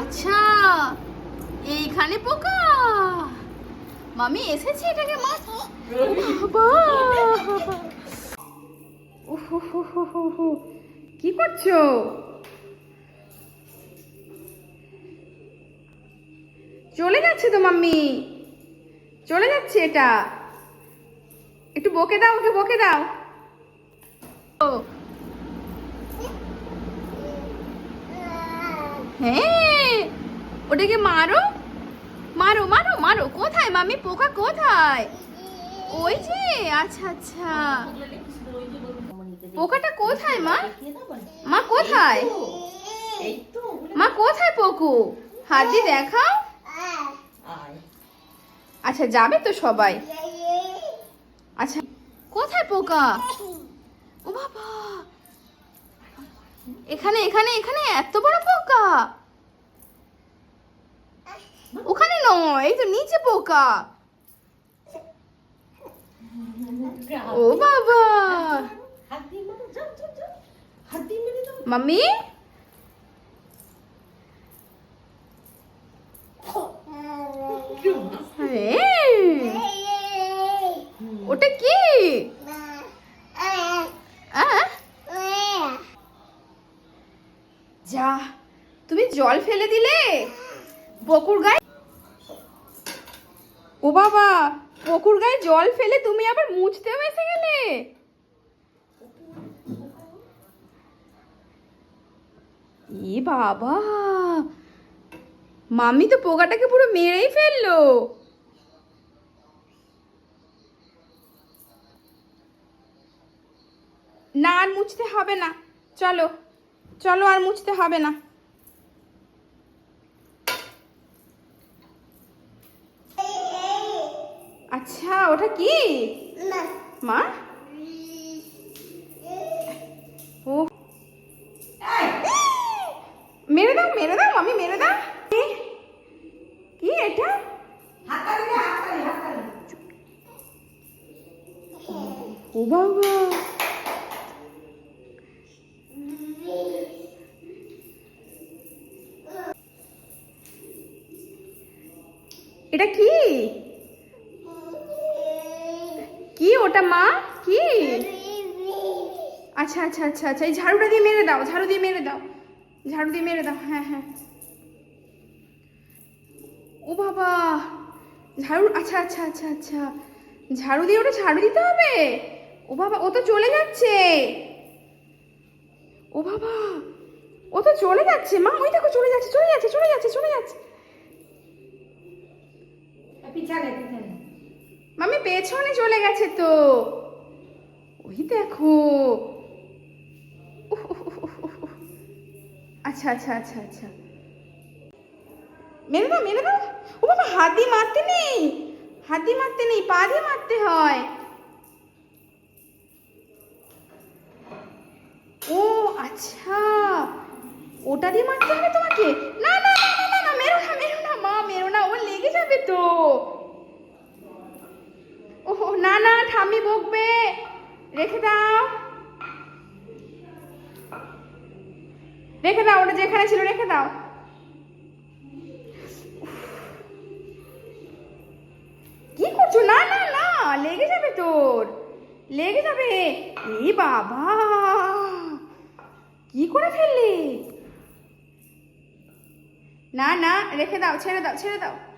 আচ্ছা এইখানে পোকা। মামি এসেছে এটাকে মা বাবা। উহুহুহুহুহু। কি করছ? চলে যাচ্ছে তো মাম্মি। চলে যাচ্ছে এটা। একটু বকে দাও ওকে বকে দাও। হ্যাঁ। ওটাকে মারো? মারো মারো মারো। কোথায়, মামি? পোকা কোথায়? ওই যে আচ্ছা আচ্ছা। পোকাটা কোথায়, মা? মা কোথায়? মা কোথায় পোকু? হাত দিয়ে দেখাও। আচ্ছা যাবে তো সবাই। আচ্ছা কোথায় পোকা? ও বাবা। এখানে এখানে এখানে এত বড় পোকা? ওখানে নয় এই তো নিচে পোকা। ও বাবা। মাম্মি? ওটা কি? যা তুমি জল ফেলে দিলে? বকুর গায়ে ও বাবা পুকুর গায়ে জল ফেলে তুমি আবার মুছতেও এসে গেলে। এ বাবা মামি তো পোকাটাকে পুরো মেরেই ফেলল। না, আর মুছতে হবে না। চলো চলো, আর মুছতে হবে না। আচ্ছা ওটা কি? মা? ও। মেরে দাও মেরে দাও আমি মেরে দাও। কি? কি এটা? ও বাবা। এটা কি? ওটা মা? কি? আচ্ছা আচ্ছা আচ্ছা আচ্ছা এই ঝাড়ুটা দিয়ে মেরে দাও ঝাড়ু দিয়ে মেরে দাও ঝাড়ু দিয়ে মেরে দাও হ্যাঁ হ্যাঁ। ও বাবা ঝাড়ু আচ্ছা আচ্ছা আচ্ছা আচ্ছা ঝাড়ু দিয়ে ওটা ঝাড়ু দিতে হবে? ও বাবা ও তো চলে যাচ্ছে। ও বাবা ও তো চলে যাচ্ছে মা ওই দেখো চলে যাচ্ছে চলে যাচ্ছে চলে যাচ্ছে চলে যাচ্ছে। পিছানে পিছানে মামি পেছনে চলে গেছে তো। ওই দেখো। আচ্ছা আচ্ছা আচ্ছা আচ্ছা। মেরে দাও মেরে দাও। ও বাবা, হাত দিয়ে মারতে নেই। হাত দিয়ে মারতে নেই, পা দিয়ে মারতে হয়। ও আচ্ছা। ওটা দিয়ে মারতে হবে তোমাকে? না না না না না, মেরো না মেরো না, মা, মেরো না, ও লেগে যাবে তো। ওহো, না না, ঠাম্মি বকবে। রেখে দাও। রেখে দাও, ওটা যেখানে ছিল, রেখে দাও। কি করছ? না না না, লেগে যাবে তোর। লেগে যাবে। এ বাবা। কি করে ফেললে? না না, রেখে দাও, ছেড়ে দাও ছেড়ে দাও।